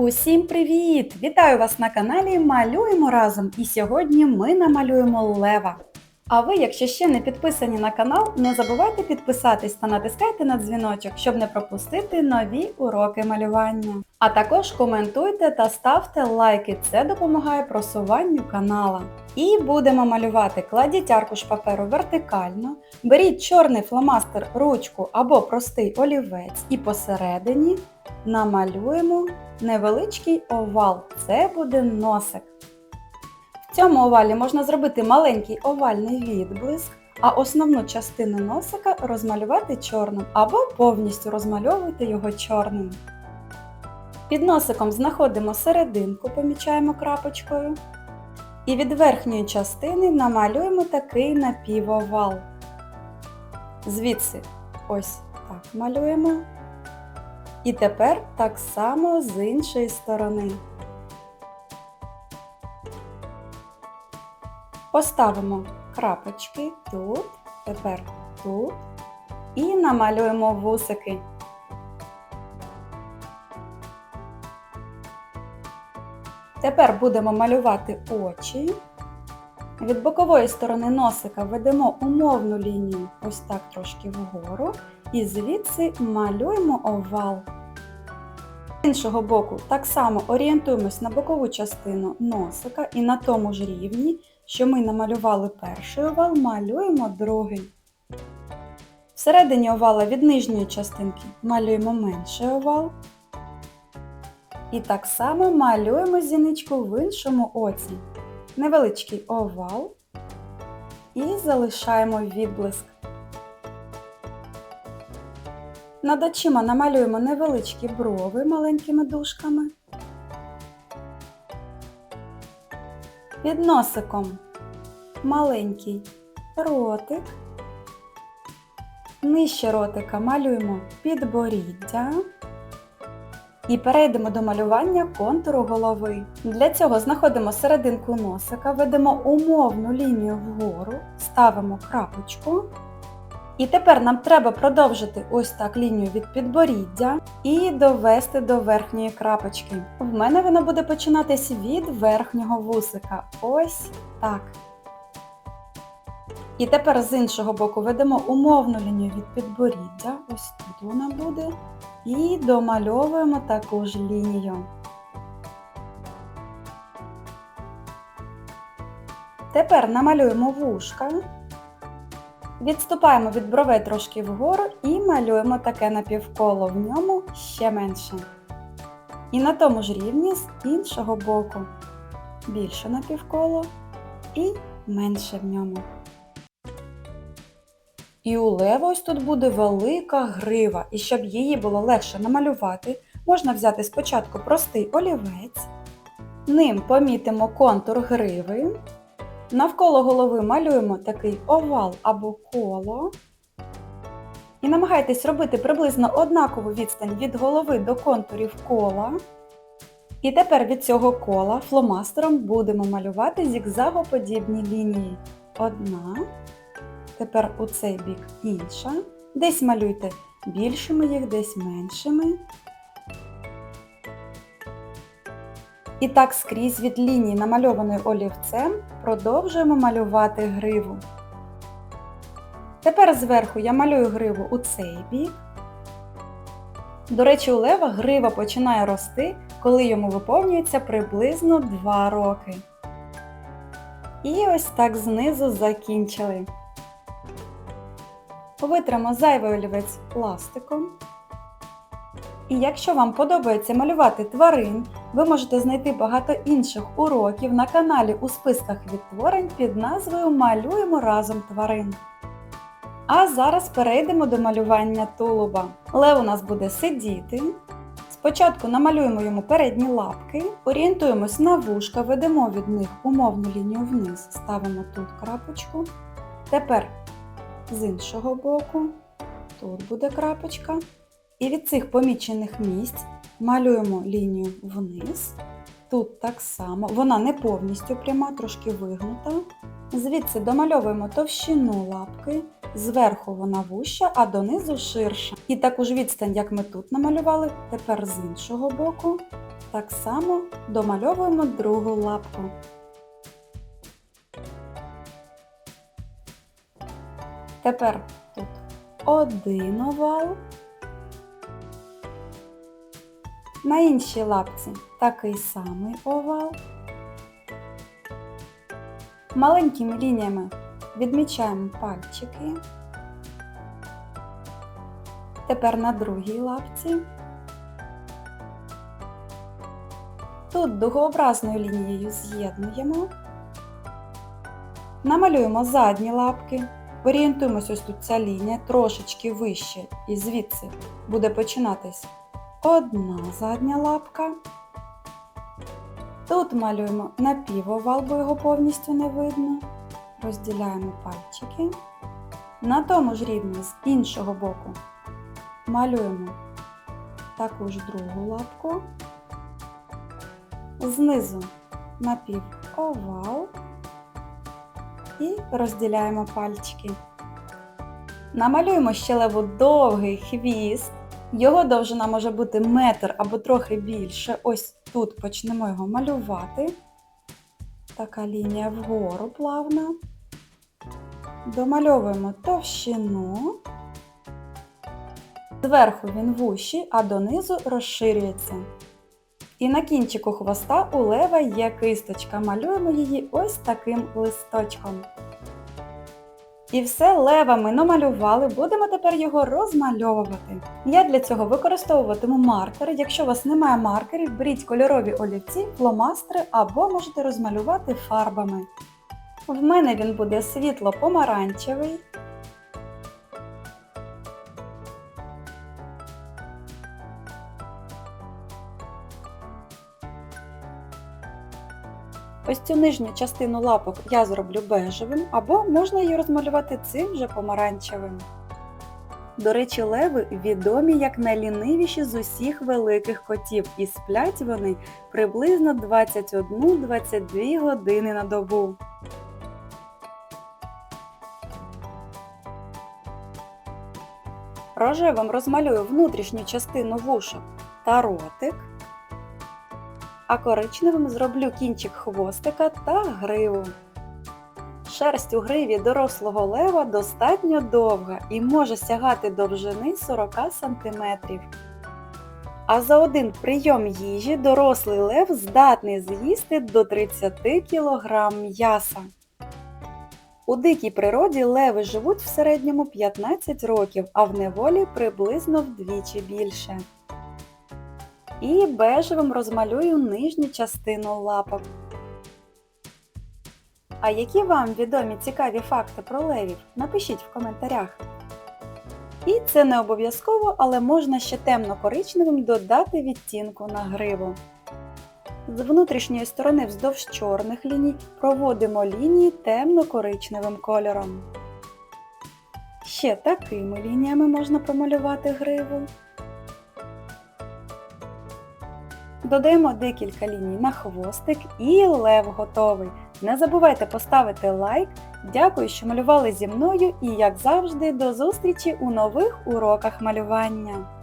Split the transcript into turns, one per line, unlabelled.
Усім привіт! Вітаю вас на каналі Малюємо разом! І сьогодні ми намалюємо лева. А ви, якщо ще не підписані на канал, не забувайте підписатись та натискайте на дзвіночок, щоб не пропустити нові уроки малювання. А також коментуйте та ставте лайки, це допомагає просуванню канала. І будемо малювати. Кладіть аркуш паперу вертикально, беріть чорний фломастер, ручку або простий олівець і посередині намалюємо невеличкий овал. Це буде носик. В цьому овалі можна зробити маленький овальний відблиск, а основну частину носика розмалювати чорним або повністю розмальовувати його чорним. Під носиком знаходимо серединку, помічаємо крапочкою. І від верхньої частини намалюємо такий напівовал. Звідси ось так малюємо. І тепер так само з іншої сторони. Поставимо крапочки тут, тепер тут і намалюємо вусики. Тепер будемо малювати очі. Від бокової сторони носика ведемо умовну лінію ось так трошки вгору і звідси малюємо овал. З іншого боку так само орієнтуємось на бокову частину носика і на тому ж рівні, що ми намалювали перший овал, малюємо другий. Всередині овала від нижньої частинки малюємо менший овал. І так само малюємо зіничку в іншому оці. Невеличкий овал і залишаємо відблиск. Над очима намалюємо невеличкі брови маленькими дужками. Під носиком маленький ротик. Нижче ротика малюємо підборіддя. І перейдемо до малювання контуру голови. Для цього знаходимо серединку носика, ведемо умовну лінію вгору, ставимо крапочку. І тепер нам треба продовжити ось так лінію від підборіддя і довести до верхньої крапочки. В мене вона буде починатись від верхнього вусика. Ось так. І тепер з іншого боку ведемо умовну лінію від підборіддя. Ось тут вона буде. І домальовуємо таку ж лінію. Тепер намалюємо вушка. Відступаємо від бровей трошки вгору і малюємо таке напівколо в ньому ще менше. І на тому ж рівні з іншого боку. Більше напівколо і менше в ньому. І у лева ось тут буде велика грива. І щоб її було легше намалювати, можна взяти спочатку простий олівець. Ним помітимо контур гриви. Навколо голови малюємо такий овал або коло. І намагайтесь робити приблизно однакову відстань від голови до контурів кола. І тепер від цього кола фломастером будемо малювати зігзагоподібні лінії. Одна, тепер у цей бік інша. Десь малюйте більшими їх, десь меншими. І так скрізь від лінії, намальованої олівцем, продовжуємо малювати гриву. Тепер зверху я малюю гриву у цей бік. До речі, у лева грива починає рости, коли йому виповнюється приблизно 2 роки. І ось так знизу закінчили. Витримо зайвий олівець пластиком. І якщо вам подобається малювати тварин, ви можете знайти багато інших уроків на каналі у списках відтворень під назвою Малюємо разом тварин. А зараз перейдемо до малювання тулуба. Лев у нас буде сидіти. Спочатку намалюємо йому передні лапки, орієнтуємось на вушка, ведемо від них умовну лінію вниз, ставимо тут крапочку. Тепер з іншого боку, тут буде крапочка. І від цих помічених місць малюємо лінію вниз Тут так само, вона не повністю пряма, трошки вигнута. Звідси домальовуємо товщину лапки, зверху вона вуща, а донизу ширша. І таку ж відстань, як ми тут намалювали, тепер з іншого боку. Так само домальовуємо другу лапку. Тепер тут один овал. На іншій лапці такий самий овал. Маленькими лініями відмічаємо пальчики. Тепер на другій лапці. Тут дугообразною лінією з'єднуємо. Намалюємо задні лапки. Орієнтуємось ось тут ця лінія трошечки вище і звідси буде починатись одна задня лапка. Тут малюємо напівовал, бо його повністю не видно. Розділяємо пальчики. На тому ж рівні з іншого боку малюємо таку ж другу лапку. Знизу напівовал і розділяємо пальчики. Намалюємо щелеву довгий хвіст. Його довжина може бути метр або трохи більше. Ось тут почнемо його малювати. Така лінія вгору плавна. Домальовуємо товщину. Зверху він вущий, а донизу розширюється. І на кінчику хвоста у лева є кисточка. Малюємо її ось таким листочком. І все лева ми намалювали, будемо тепер його розмальовувати. Я для цього використовуватиму маркери. Якщо у вас немає маркерів, беріть кольорові олівці, фломастери або можете розмалювати фарбами. В мене він буде світло-помаранчевий. Цю нижню частину лапок я зроблю бежевим, або можна її розмалювати цим же помаранчевим. До речі, леви відомі як найлінивіші з усіх великих котів, і сплять вони приблизно 21-22 години на добу. Рожевим розмалюю внутрішню частину вушок та ротик а коричневим зроблю кінчик хвостика та гриву. Шерсть у гриві дорослого лева достатньо довга і може сягати довжини 40 см. А за один прийом їжі дорослий лев здатний з'їсти до 30 кг м'яса. У дикій природі леви живуть в середньому 15 років, а в неволі приблизно вдвічі більше. І бежевим розмалюю нижню частину лапок. А які вам відомі цікаві факти про левів? Напишіть в коментарях. І це не обов'язково, але можна ще темно-коричневим додати відтінку на гриву. З внутрішньої сторони вздовж чорних ліній проводимо лінії темно-коричневим кольором. Ще такими лініями можна промалювати гриву. Додаємо декілька ліній на хвостик і лев готовий. Не забувайте поставити лайк. Дякую, що малювали зі мною і, як завжди, до зустрічі у нових уроках малювання!